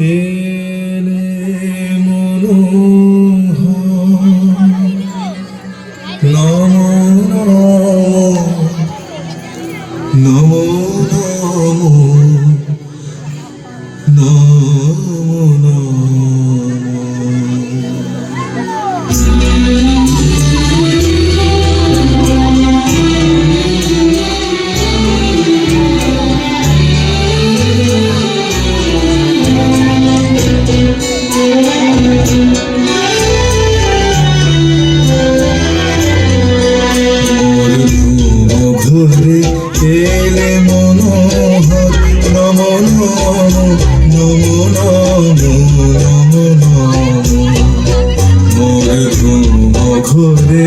এলে মনোহর নম নম নম নম নম ঘরে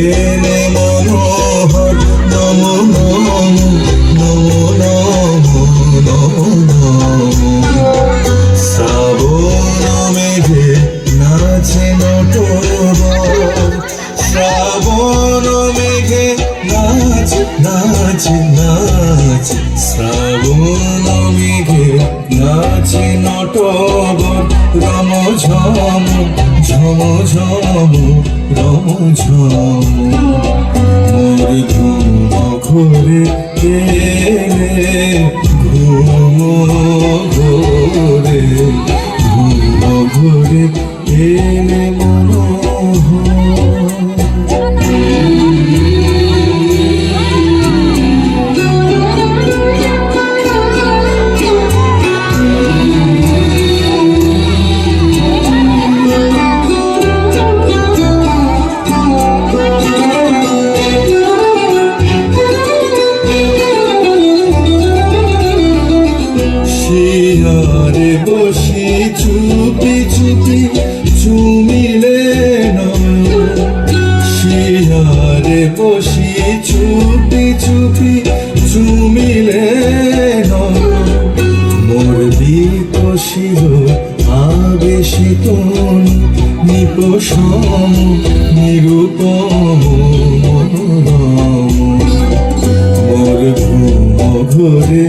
এলে মনোহর নম নম নম নম নম শ্রাবণ মেঘে নাচে নটবর শ্রাবণ মেঘে নাচ নাচ নাচ শ্রাবণ মেঘে নাচে নটবর রম ঝম ঝম ঝম, রম ঝম। মোর ঘুম ঘোরে এলে, ঘুম ঘোরে ঘুম ঘোরে এলে। চুপি চুমিলে মোর বিকশিল আবেশিত নিপসম নিরূপম মনোরম। মোর ঘুম ঘরে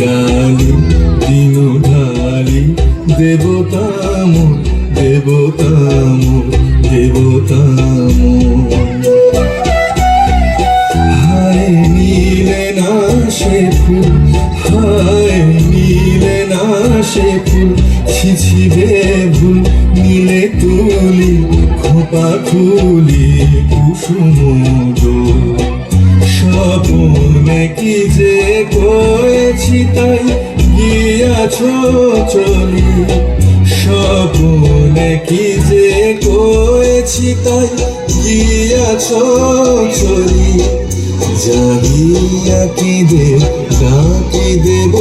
ডালি দিন ঢালি দেবতাম দেবতাম দেবতাম হায় নীলে না সে ফুল, হায় নীলে না সে ফুল, ছিছিবে ভুল নীলে তুলি, খোপা খুলি কুসুম স্বপনে কি যে কয়েছি তাই গিয়াছ চলি, স্বপনে কি যে কয়েছি তাই গিয়াছ চলি, জাগিয়া কি দে ডাকি দেব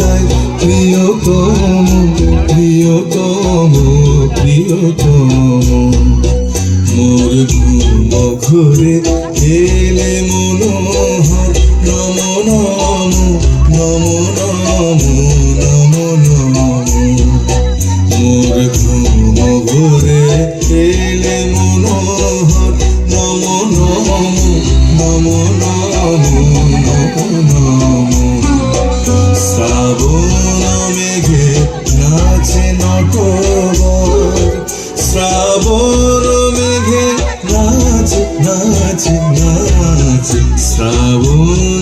তাই প্রিয়তম প্রিয়তম প্রিয়তম। মোর ঘুম ঘরে এলে মনোহর, নম নমো নমো নমো নমো মোর ধর্ম ঘরে এলে মনোহর, নমো নমো নমো নমো নমো। নমো শ্রাবণ মেঘে নাচে নটবর। শ্রাবণ মেঘে নাচ নাচ নাচ। শ্রাবণ